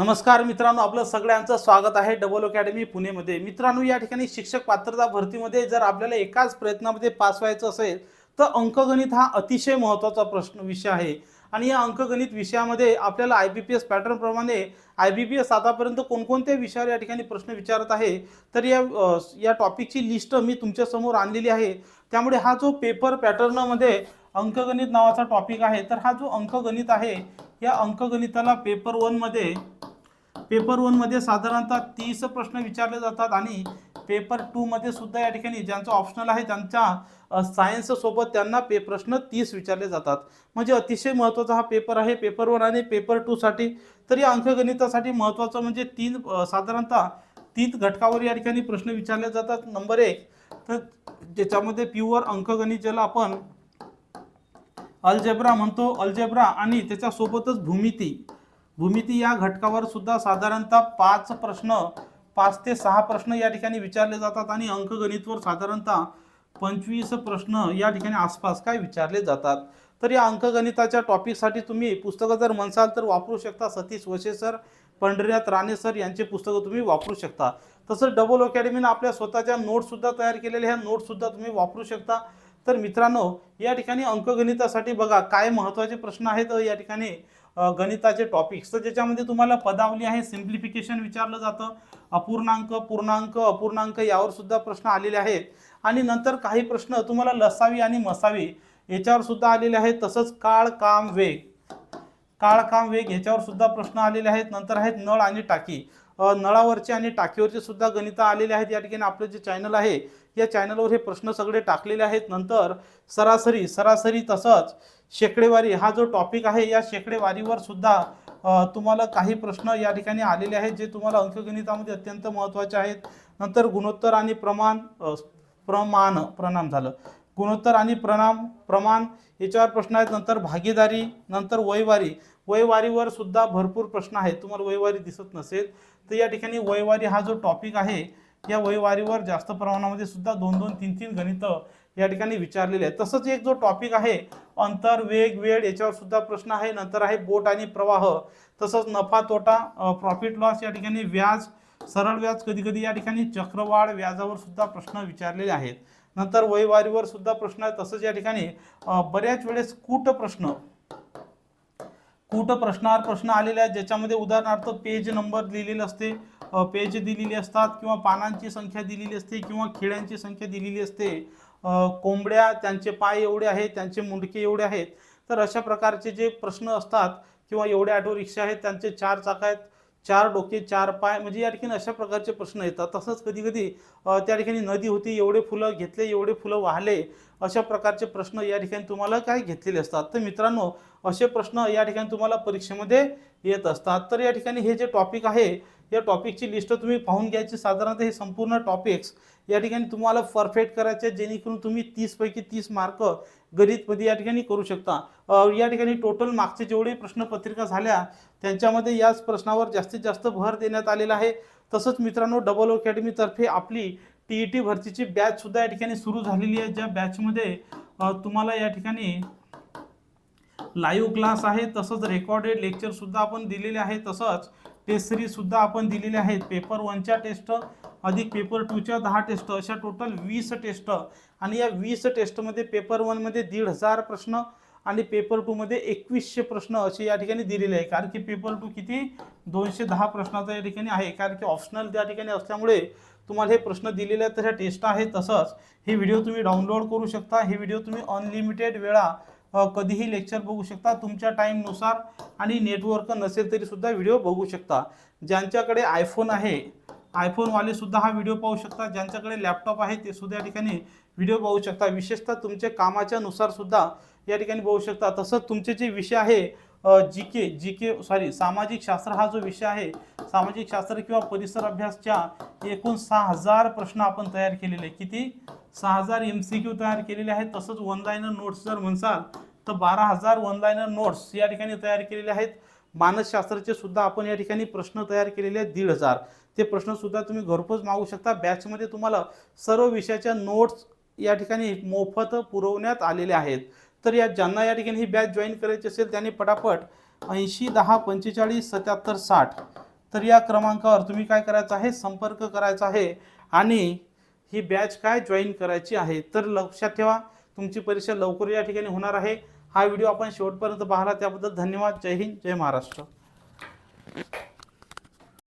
नमस्कार मित्रांनो आपलं सगळ्यांचं स्वागत आहे डबल अकॅडमी पुणेमध्ये. मित्रांनो या ठिकाणी शिक्षक पात्रता भरतीमध्ये जर आपल्याला एकाच प्रयत्नामध्ये पास व्हायचं असेल तर अंकगणित हा अतिशय महत्त्वाचा प्रश्न विषय आहे. आणि या अंकगणित विषयामध्ये आपल्याला आय बी पी एस पॅटर्नप्रमाणे आय बी पी एस आतापर्यंत कोणकोणत्या विषयावर या ठिकाणी प्रश्न विचारत आहे तर या या टॉपिकची लिस्ट मी तुमच्यासमोर आणलेली आहे. त्यामुळे हा जो पेपर पॅटर्नमध्ये अंकगणित नावाचा टॉपिक आहे तर हा जो अंकगणित आहे या अंकगणिताला पेपर वनमध्ये पेपर वनमध्ये साधारणतः तीस प्रश्न विचारले जातात आणि पेपर टूमध्ये सुद्धा या ठिकाणी ज्यांचं ऑप्शनल आहे त्यांच्या सायन्ससोबत त्यांना पे प्रश्न तीस विचारले जातात. म्हणजे अतिशय महत्त्वाचा हा पेपर आहे. पेपर वन आणि पेपर टूसाठी तर या अंकगणितासाठी महत्त्वाचं म्हणजे तीन साधारणतः तीन घटकावर या ठिकाणी प्रश्न विचारले जातात. नंबर एक तर ज्याच्यामध्ये प्युअर अंकगणित ज्याला आपण अल्जेब्रा म्हणतो. अल्जेब्रा आणि त्याच्यासोबतच भूमिती. भूमिती या घटकावर सुद्धा साधारणतः पाच प्रश्न पाच ते सहा प्रश्न या ठिकाणी विचारले जातात आणि अंकगणितवर साधारणतः पंचवीस प्रश्न या ठिकाणी आसपास काय विचारले जातात. तर या अंकगणिताच्या टॉपिकसाठी तुम्ही पुस्तकं जर म्हणसाल तर वापरू शकता. सतीश वशे सर पंढरीनाथ राणे सर यांचे पुस्तकं तुम्ही वापरू शकता. तसंच डबल अकॅडमीनं आपल्या स्वतःच्या नोट्ससुद्धा तयार केलेल्या ह्या नोट्ससुद्धा तुम्ही वापरू शकता. तर मित्रांनो या ठिकाणी अंकगणितासाठी बघा काय महत्त्वाचे प्रश्न आहेत. या ठिकाणी गणिताचे टॉपिक्स तर ज्याच्यामध्ये तुम्हाला पदावली आहे सिम्प्लिफिकेशन विचारलं जातं. अपूर्णांक पूर्णांक अपूर्णांक यावर सुद्धा प्रश्न आलेले आहेत. आणि नंतर काही प्रश्न तुम्हाला लसावी आणि मसावी याच्यावर सुद्धा आलेले आहेत. तसंच काळ काम वेग. काळ काम वेग याच्यावर सुद्धा प्रश्न आलेले आहेत. नंतर आहेत नळ आणि टाकी. नळावरचे आणि टाकीवरचे सुद्धा गणितं आलेले आहेत. या ठिकाणी आपलं जे चॅनल आहे या चॅनलवर हे प्रश्न सगळे टाकलेले आहेत. नंतर सरासरी सरासरी तसंच शेकडेवारी हा जो टॉपिक आहे या शेकडेवारीवर सुद्धा तुम्हाला काही प्रश्न या ठिकाणी आलेले आहेत जे तुम्हाला अंकगणितामध्ये अत्यंत महत्त्वाचे आहेत. नंतर गुणोत्तर आणि प्रमाण प्रमाण प्रणाम झालं. गुणोत्तर आणि प्रणाम प्रमाण याच्यावर प्रश्न आहेत. नंतर भागीदारी नंतर वयवारी वयवारीवर सुद्धा भरपूर प्रश्न आहेत. तुम्हाला वयवारी दिसत नसेल तर या ठिकाणी वयवारी हा जो टॉपिक आहे या वयवारीवर जास्त प्रमाणामध्ये सुद्धा दोन दोन तीन तीन गणितं या ठिकाणी विचारलेले आहे तसंच एक जो टॉपिक आहे अंतर वेग वेळ याच्यावर सुद्धा प्रश्न आहे. नंतर आहे बोट आणि प्रवाह. तसंच नफा तोटा प्रॉफिट लॉस या ठिकाणी व्याज सरळ व्याज कधी कधी या ठिकाणी चक्रवाढ व्याजावर सुद्धा प्रश्न विचारलेले आहेत. नंतर वयवारीवर सुद्धा प्रश्न आहे तसंच या ठिकाणी बऱ्याच वेळेस कूट प्रश्न कूट प्रश्नावर प्रश्न आलेले आहेत. ज्याच्यामध्ये उदाहरणार्थ पेज नंबर लिहिलेले असते पेज दिलेली असतात किंवा पानांची संख्या दिलेली असते किंवा खेळ्यांची संख्या दिलेली असते. कोंबड्या त्यांचे पाय एवढे आहेत त्यांचे मुंडके एवढे आहेत तर अशा प्रकारचे जे प्रश्न असतात किंवा एवढे ऑटो रिक्षा आहेत त्यांचे चार चाक आहेत चार डोके चार पाय म्हणजे या ठिकाणी अशा प्रकारचे प्रश्न येतात. तसंच कधी कधी त्या ठिकाणी नदी होती एवढे फुलं घेतले एवढे फुलं वाहले अशा प्रकारचे प्रश्न या ठिकाणी तुम्हाला काय घेतलेले असतात. तर मित्रांनो असे प्रश्न या ठिकाणी तुम्हाला परीक्षेमध्ये येत असतात. तर या ठिकाणी हे जे टॉपिक आहे या टॉपिकची लिस्ट तुम्ही पाहून घ्यायची. साधारणतः हे संपूर्ण टॉपिक्स या ठिकाणी तुम्हाला परफेक्ट करायचे जेणेकरून तुम्ही तीसपैकी तीस मार्क गणितमध्ये या ठिकाणी करू शकता. या ठिकाणी टोटल मागचे जेवढे प्रश्नपत्रिका झाल्या त्यांच्यामध्ये याच प्रश्नावर जास्तीत जास्त भर देण्यात आलेला आहे. तसंच मित्रांनो डबल अकॅडमीतर्फे आपली टी ई टी भरतीची बॅचसुद्धा या ठिकाणी सुरू झालेली आहे. ज्या बॅचमध्ये तुम्हाला या ठिकाणी लाईव्ह क्लास आहे. तसंच रेकॉर्डेड लेक्चरसुद्धा आपण दिलेले आहे. तसंच टेस्ट सुद्धा आपण दिलेले आहेत. पेपर वनच्या टेस्ट अधिक पेपर टूच्या दहा टेस्ट अशा टोटल वीस टेस्ट आणि या वीस टेस्टमध्ये पेपर वनमध्ये दीड हजार प्रश्न आणि पेपर टूमध्ये एकवीसशे प्रश्न असे या ठिकाणी दिलेले आहे. कारण की पेपर टू किती? दोनशे दहा प्रश्नाचा या ठिकाणी आहे. कारण की ऑप्शनल त्या ठिकाणी असल्यामुळे तुम्हाला हे प्रश्न दिलेले आहेत तशा टेस्ट आहेत तसंच. हे व्हिडिओ तुम्ही डाउनलोड करू शकता. हे व्हिडिओ तुम्ही अनलिमिटेड वेळा कधीही लेक्चर बघू शकता. तुमच्या टाईमनुसार आणि नेटवर्क नसेल तरी सुद्धा व्हिडिओ बघू शकता. ज्यांच्याकडे आयफोन आहे आयफोनवाले सुद्धा हा व्हिडिओ पाहू शकता. ज्यांच्याकडे लॅपटॉप आहे ते सुद्धा या ठिकाणी व्हिडिओ पाहू शकता. विशेषतः तुमच्या कामाच्या नुसार सुद्धा या ठिकाणी बघू शकता. तसंच तुमचे जे विषय आहे जी के जी के सॉरी सामाजिक शास्त्र हा जो विषय आहे सामाजिक शास्त्र किंवा परिसर अभ्यासच्या एकूण सहा हजार प्रश्न आपण तयार केलेले किती? सहा हजार एम सी क्यू तयार केलेले आहेत. तसंच वन लायनर नोट्स जर म्हणसाल तर बारा हजार वन लायनर नोट्स या ठिकाणी तयार केलेले आहेत. मानसशास्त्राचे सुद्धा आपण या ठिकाणी प्रश्न तयार केलेले आहेत दीड हजार. ते प्रश्नसुद्धा तुम्ही घरपोच मागू शकता. बॅचमध्ये तुम्हाला सर्व विषयाच्या नोट्स या ठिकाणी मोफत पुरवण्यात आलेले आहेत. तर या ज्यांना या ठिकाणी ही बॅच जॉईन करायची असेल त्यांनी पटापट ऐंशी दहा पंचेचाळीस सत्याहत्तर साठ. तर या क्रमांकावर तुम्ही काय करायचं आहे? संपर्क करायचा आहे. आणि ही बॅच काय जॉईन करायची आहे तर लक्षात ठेवा. तुमची परीक्षा लवकर या ठिकाणी होणार आहे. हा व्हिडिओ आपण शेवटपर्यंत पाहिला त्याबद्दल धन्यवाद. जय हिंद. जय महाराष्ट्र.